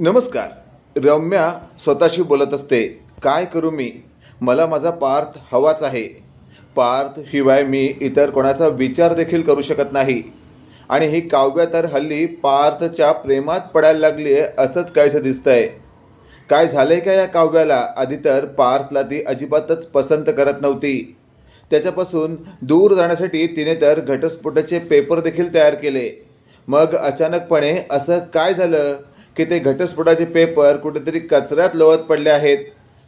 नमस्कार. रम्या स्वतःशी बोलत असते. काय करू मी? मला माझा पार्थ हवाच आहे. पार्थ शिवाय मी इतर कोणाचा विचार देखील करू शकत नाही. आणि ही काव्य तर हल्ली पार्थच्या प्रेमात पडायला लागली आहे असंच काहीसं दिसतंय. काय झालंय का या काव्याला? आधी तर पार्थला ती अजिबातच पसंत करत नव्हती. त्याच्यापासून दूर जाण्यासाठी तिने तर घटस्फोटाचे पेपर देखील तयार केले. मग अचानकपणे असं काय झालं? की ते घटस्फोटाचे पेपर कुठेतरी कचऱ्यात लोळत पडले आहेत.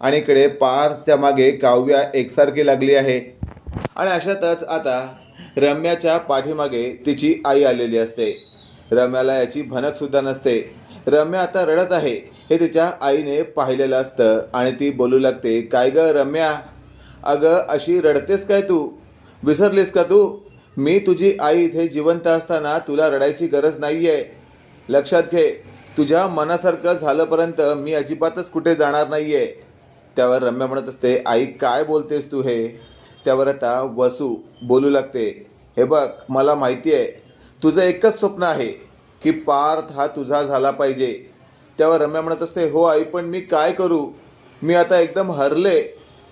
आणि इकडे पारच्या मागे काव्या एकसारखी लागली आहे. आणि अशातच आता रम्याच्या पाठीमागे तिची आई आलेली असते. रम्याला याची भनकसुद्धा नसते. रम्या आता रडत आहे. हे तिच्या आईने पाहिलेलं असतं आणि ती बोलू लागते काय ग रम्या? अगं अशी रडतेस काय तू? विसरलीस का तू? मी तुझी आई इथे जिवंत असताना तुला रडायची गरज नाही आहे लक्षात घे. तुझ्या मनासारखं झालंपर्यंत मी अजिबातच कुठे जाणार नाही आहे त्यावर रम्या म्हणत असते आई काय बोलतेस तू हे? त्यावर आता वसू बोलू लागते हे बघ मला माहिती आहे तुझं एकच स्वप्न आहे की पार्थ हा तुझा झाला पाहिजे. त्यावर रम्या म्हणत असते हो आई पण मी काय करू? मी आता एकदम हरले.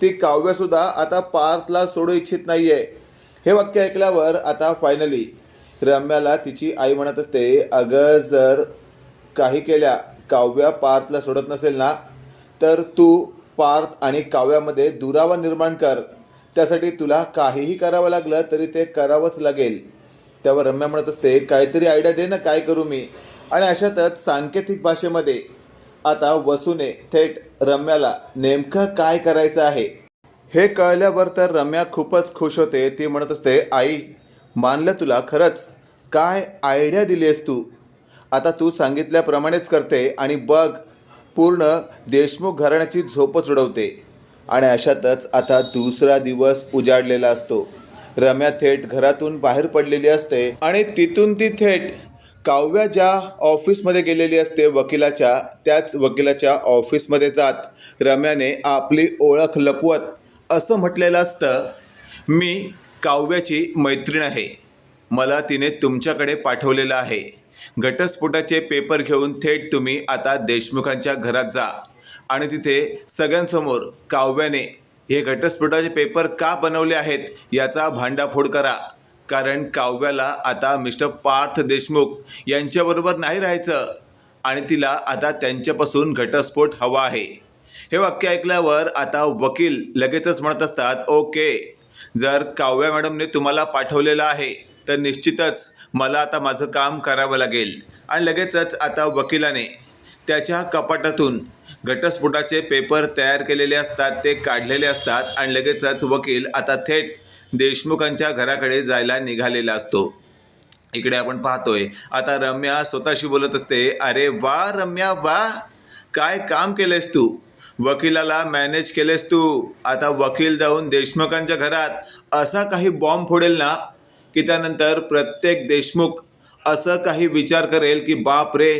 ती काव्यसुद्धा आता पार्थला सोडू इच्छित नाही आहे हे वाक्य ऐकल्यावर आता फायनली रम्याला तिची आई म्हणत असते अगं जर काही केल्या काव्या पार्थला सोडत नसेल ना? तर तू पार्थ आणि काव्यामध्ये दुरावा निर्माण कर. त्यासाठी तुला काहीही करावं लागलं तरी ते करावंच लागेल. त्यावर रम्या म्हणत असते काहीतरी आयडिया दे ना काय करू मी? आणि अशातच सांकेतिक भाषेमध्ये आता वसूने थेट रम्याला नेमकं काय करायचं आहे? हे कळल्यावर तर रम्या खूपच खुश होते. ती म्हणत असते आई मानलं तुला खरंच? काय आयडिया दिली आहेस तू? आता तू सांगितल्याप्रमाणेच करते आणि बघ पूर्ण देशमुख घराण्याची झोपच उडवते. आणि अशातच आता दुसरा दिवस उजाडलेला असतो. रम्या थेट घरातून बाहेर पडलेली असते आणि तिथून ती थेट काव्या ज्या ऑफिसमध्ये गेलेली असते वकिलाच्या त्याच वकिलाच्या ऑफिसमध्ये जात रम्याने आपली ओळख लपवत असं म्हटलेलं असतं मी काव्याची मैत्रीण आहे. मला तिने तुमच्याकडे पाठवलेलं आहे. घटस्फोटाचे पेपर घेऊन थेट तुम्ही आता देशमुखांच्या घरात जा. आणि तिथे सगळ्यांसमोर काव्याने हे घटस्फोटाचे पेपर का बनवले आहेत याचा भांडाफोड करा. कारण काव्याला आता मिस्टर पार्थ देशमुख यांच्याबरोबर नाही राहायचं आणि तिला आता त्यांच्यापासून घटस्फोट हवा आहे. हे वाक्य ऐकल्यावर आता वकील लगेचच म्हणत असतात ओके. जर काव्या मॅडमने तुम्हाला पाठवलेलं आहे तर निश्चितच मला आता माझं काम करावं लागेल. आणि लगेचच आता वकिलाने त्याच्या कपाटातून घटस्फोटाचे पेपर तयार केलेले असतात ते काढलेले असतात आणि लगेचच वकील आता थेट देशमुखांच्या घराकडे जायला निघालेला असतो. इकडे आपण पाहतोय आता रम्या स्वतःशी बोलत असते अरे वा रम्या वा! काय काम केलेस तू? वकिलाला मॅनेज केलेस तू? आता वकील जाऊन देशमुखांच्या घरात असा काही बॉम्ब फोडेल ना की त्यानंतर प्रत्येक देशमुख असं काही विचार करेल की बाप रे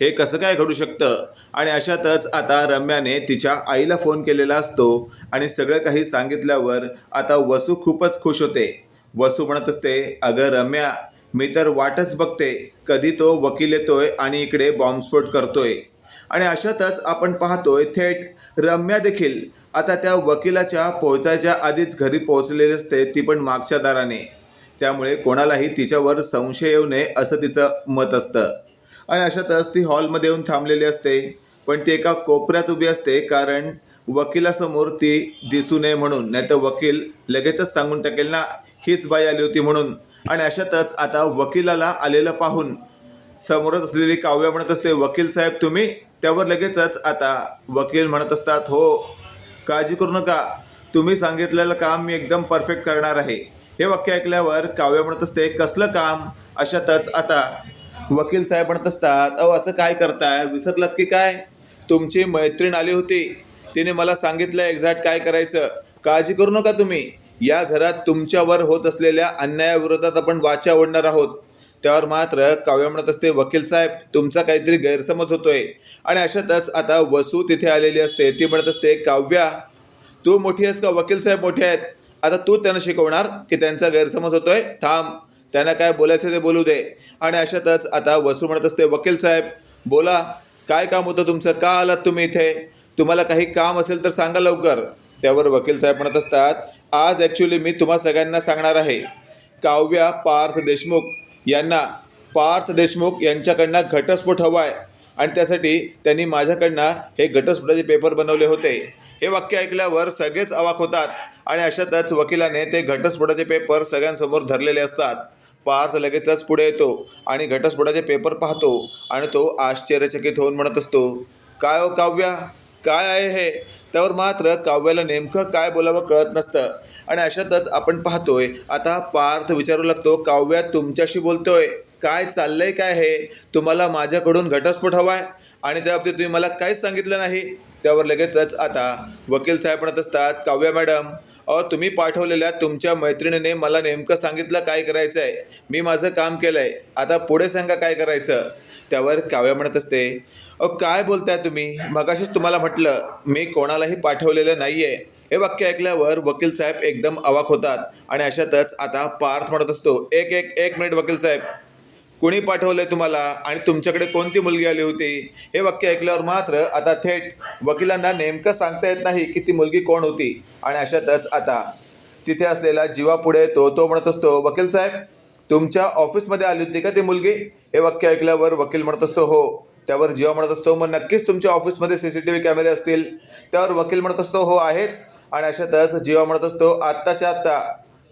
हे कसं काय घडू शकतं? आणि अशातच आता रम्याने तिच्या आईला फोन केलेला असतो आणि सगळं काही सांगितल्यावर आता वसू खूपच खुश होते. वसू म्हणत असते अगं रम्या मी तर वाटच बघते कधी तो वकील येतोय आणि इकडे बॉम्बस्फोट करतोय. आणि अशातच आपण पाहतोय थेट रम्या देखील आता त्या वकिलाच्या पोहोचायच्या आधीच घरी पोहोचलेली असते ती पण मागच्या दाराने. त्यामुळे कोणालाही तिच्यावर संशय येऊ नये असं तिचं मत असतं. आणि अशातच ती हॉलमध्ये येऊन थांबलेली असते. पण ती एका कोपऱ्यात उभी असते कारण वकिलासमोर ती दिसू नये म्हणून नाही तर वकील लगेचच सांगून टाकेल ना हीच बाई आली होती म्हणून. आणि अशातच आता वकिलाला आलेलं पाहून समोरच असलेली काव्य म्हणत असते वकील साहेब तुम्ही? त्यावर लगेचच आता वकील म्हणत असतात हो काळजी करू नका. तुम्ही सांगितलेलं काम मी एकदम परफेक्ट करणार आहे. हे वाक्य ऐकल्यावर काव्य म्हणत असते कसलं काम? अशातच आता. वकील साहेब म्हणत असतात अहो असं काय करताय? विसरलात की काय? तुमची मैत्रीण आली होती. तिने मला सांगितलं एक्झॅक्ट काय करायचं. काळजी करू नका तुम्ही. या घरात तुमच्यावर होत असलेल्या अन्यायाविरोधात आपण वाचा ओढणार आहोत. त्यावर मात्र काव्य म्हणत असते वकील साहेब तुमचा काहीतरी गैरसमज होतोय. आणि अशातच आता वसू तिथे आलेली असते. ती म्हणत असते काव्या तू मोठी आहेस का? वकील साहेब मोठे आहेत. आता तू त्यांना शिकवणार की त्यांचा गैरसमज होतोय. थांब. त्यांना काय बोलायचं ते बोलू दे. आणि अशातच आता वसू म्हणत असते वकील साहेब बोला काय काम होतं तुमचं? का आलात तुम्ही इथे? तुम्हाला काही काम असेल तर सांगा लवकर. त्यावर वकील साहेब म्हणत असतात आज ॲक्च्युली मी तुम्हा सगळ्यांना सांगणार आहे. काव्या पार्थ देशमुख यांना पार्थ देशमुख यांच्याकडनं घटस्फोट हवा आहे आणि त्यासाठी त्यांनी माझ्याकडनं हे घटस्फोटाचे पेपर बनवले होते. हे वाक्य ऐकल्यावर सगळेच अवाक होतात आणि अशातच वकिलाने ते घटस्फोटाचे पेपर सगळ्यांसमोर धरलेले असतात. पार्थ लगेचच पुढे येतो आणि घटस्फोटाचे पेपर पाहतो आणि तो आश्चर्यचकित होऊन म्हणत असतो काय हो काव्या? काय आहे हे? त्यावर मात्र काव्याला नेमकं काय बोलावं कळत नसतं. आणि अशातच आपण पाहतोय आता पार्थ विचारू लागतो काव्या तुमच्याशी बोलतोय. काय चाललंय काय हे? तुम्हाला माझ्याकडून घटस्फोट हवा आहे आणि त्या बाबतीत तुम्ही मला काहीच सांगितलं नाही. त्यावर लगेचच आता वकील साहेब म्हणत असतात काव्या मॅडम अहो तुम्ही पाठवलेल्या तुमच्या मैत्रिणीने मला नेमकं सांगितलं काय करायचं आहे मी माझं काम केलं आहे आता पुढे सांगा काय करायचं? त्यावर काव्या म्हणत असते अहो काय बोलताय तुम्ही? मगाशीच तुम्हाला म्हटलं मी कोणालाही पाठवलेलं नाही आहे हे वाक्य ऐकल्यावर वकील साहेब एकदम अवाक होतात. आणि अशातच आता पार्थ म्हणत असतो एक एक एक मिनिट वकील साहेब. कोणी आहे तुम्हाला? आणि तुमच्याकडे कोणती मुलगी आली होती? हे वाक्य ऐकल्यावर मात्र आता थेट वकिलांना नेमकं सांगता येत नाही की ती मुलगी कोण होती. आणि अशातच आता तिथे असलेला जीवा पुढे येतो तो म्हणत असतो वकील साहेब तुमच्या ऑफिसमध्ये आली होती का ती मुलगी? हे वाक्य ऐकल्यावर वकील म्हणत असतो हो. त्यावर जीवा म्हणत असतो मग नक्कीच तुमच्या ऑफिसमध्ये सी सी टी व्ही कॅमेरे असतील. त्यावर वकील म्हणत असतो हो आहेच. आणि अशातच जीवा म्हणत असतो आत्ताच्या आत्ता.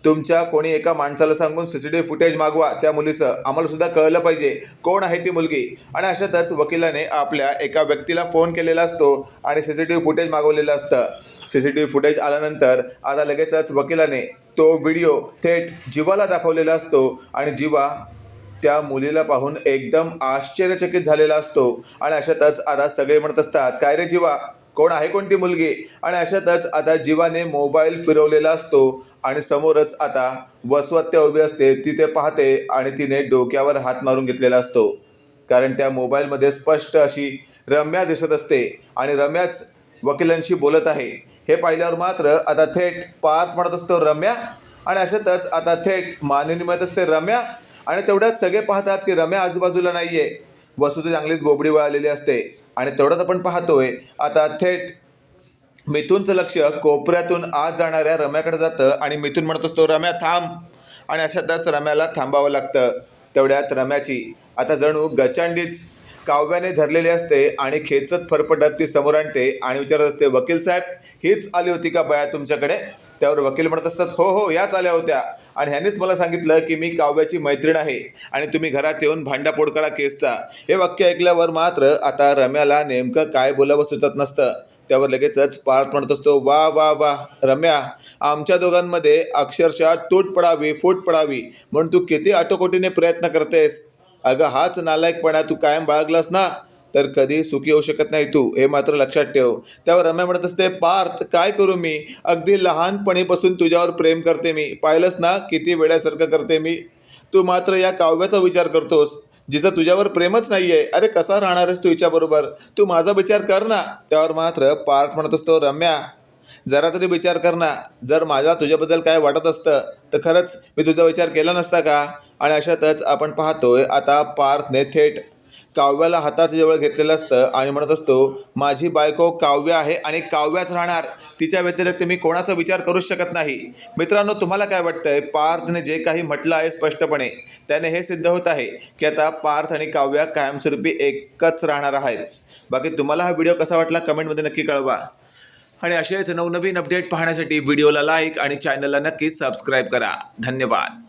तुमच्या कोणी एका माणसाला सांगून C C T V footage मागवा त्या मुलीचं आम्हाला सुद्धा कळलं पाहिजे कोण आहे ती मुलगी. आणि अशातच वकिलाने आपल्या एका व्यक्तीला फोन केलेला असतो आणि C C T V footage मागवलेलं असतं. C C T V footage आल्यानंतर आता लगेचच वकिलाने तो व्हिडिओ थेट जीवाला दाखवलेला असतो आणि जीवा त्या मुलीला पाहून एकदम आश्चर्यचकित झालेला असतो. आणि अशातच आता सगळे म्हणत असतात काय रे जीवा? कोण आहे कोणती मुलगी? आणि अशातच आता जीवाने मोबाईल फिरवलेला असतो आणि समोरच आता वसवत्या उभी असते ती ते पाहते आणि तिने डोक्यावर हात मारून घेतलेला असतो. कारण त्या मोबाईलमध्ये स्पष्ट अशी रम्या दिसत असते आणि रम्याच वकिलांशी बोलत आहे. हे पाहिल्यावर मात्र आता थेट पार्थ म्हणत असतो रम्या? आणि अशातच आता थेट माननी म्हणत असते रम्या? आणि तेवढ्यात सगळे पाहतात की रम्या आजूबाजूला नाही आहे वसुती चांगलीच बोबडी वळालेली असते. आणि तेवढंच आपण पाहतोय आता थेट मिथूनचं लक्ष कोपऱ्यातून आज जाणाऱ्या रम्याकडे जातं आणि मिथून म्हणत असतो रम्या थांब. आणि अशातच रम्याला थांबावं लागतं तेवढ्यात रम्याची आता जणू गचांडीच काव्याने धरलेली असते आणि खेचत फरफटत ती समोर आणते आणि विचारत असते वकील साहेब हीच आली होती का बया तुमच्याकडे? त्यावर वकील म्हणत असतात हो हो याच आल्या होत्या. आणि ह्यानेच मला सांगितलं की मी काव्याची मैत्रीण आहे आणि तुम्ही घरात येऊन भांडापोड करा केसचा. हे वाक्य ऐकल्यावर मात्र आता रम्याला नेमकं काय बोलावं सुचत नसतं. त्यावर लगेचच पार्थ म्हणत असतो वा वा वा रम्या आमच्या दोघांमध्ये अक्षरशः तूट पडावी फूट पडावी. म्हणून तू किती आटोकोटीने प्रयत्न करतेस? अगं हाच नालायकपणा तू कायम बाळगलास ना? तर कधी सुखी होऊ शकत नाही तू हे मात्र लक्षात ठेव. त्यावर रम्या म्हणत असते पार्थ काय करू मी? अगदी लहानपणीपासून तुझ्यावर प्रेम करते मी. पाहिलंस ना किती वेळासारखं करते मी? तू मात्र या काव्याचा विचार करतोस जिचं तुझ्यावर प्रेमच नाही आहे अरे कसा राहणार आहेस तू हिच्याबरोबर? तू माझा विचार कर ना. त्यावर मात्र पार्थ म्हणत असतो रम्या जरा तरी विचार कर ना. जर माझा तुझ्याबद्दल काय वाटत असतं तर खरंच मी तुझा विचार केला नसता का? आणि अशातच आपण पाहतोय आता पार्थने थेट काव्याला हातात जवळ घेतलेलं असतं आणि म्हणत असतो माझी बायको काव्य आहे आणि काव्याच राहणार. तिच्या व्यतिरिक्त मी कोणाचा विचार करूच शकत नाही. मित्रांनो तुम्हाला काय वाटतंय? पार्थने जे काही म्हटलं आहे स्पष्टपणे त्याने हे सिद्ध होत आहे की आता पार्थ आणि काव्या कायमस्वरूपी एकच राहणार आहेत. बाकी तुम्हाला हा व्हिडिओ कसा वाटला कमेंटमध्ये नक्की कळवा. आणि असेच नवनवीन अपडेट पाहण्यासाठी व्हिडिओला लाईक आणि चॅनलला नक्कीच सबस्क्राईब करा. धन्यवाद.